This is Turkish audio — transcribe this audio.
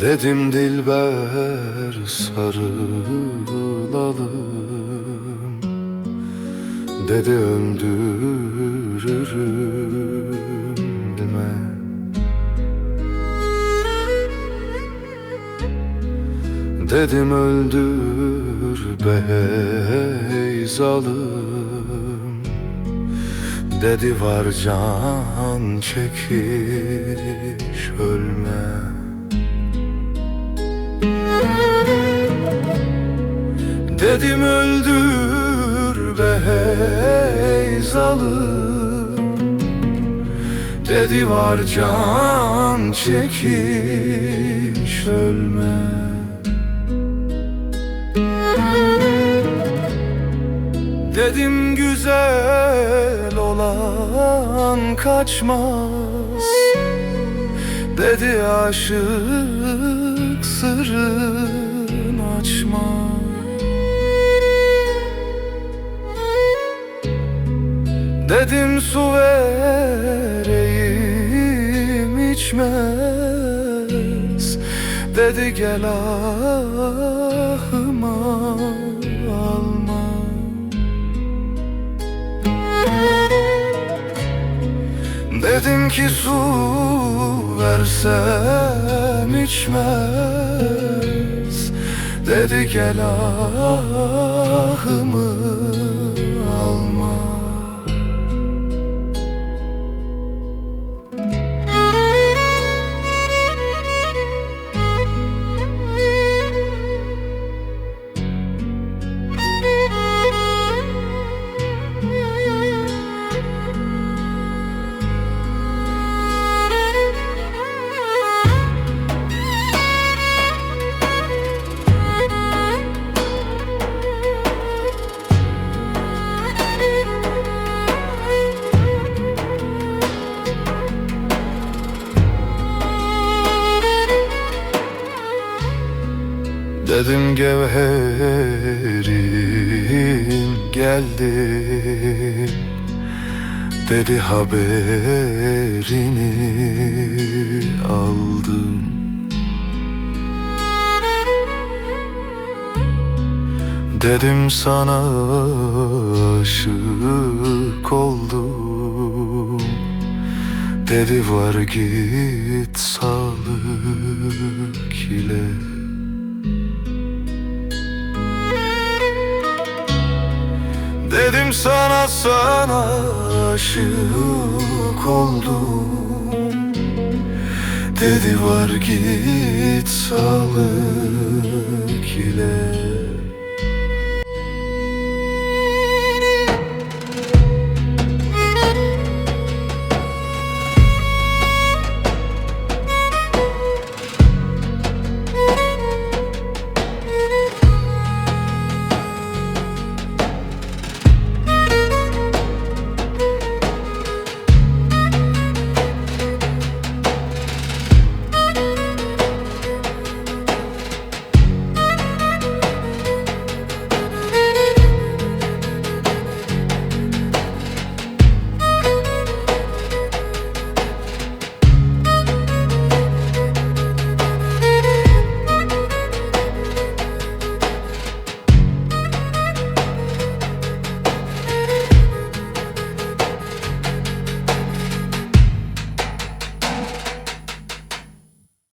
Dedim dilber sarılalım. Dedi öldürürüm deme. Dedim öldür beyzalım. Dedi var can çekiş ölme Dedim öldür beyzalım Dedi var can çekiş ölme. Dedim güzel olan kaçmaz. Dedi aşık sırrın açma Dedim su vereyim içmez. Dedi gel ahıma alma. Dedim ki su versem içmez. Dedi gel ahımı Dedim gevherim geldi. Dedi haberini aldım. Dedim sana aşık oldum. Dedi var git sağlık ile Dedim sana sana aşık oldum. Dedi var git sağlık ile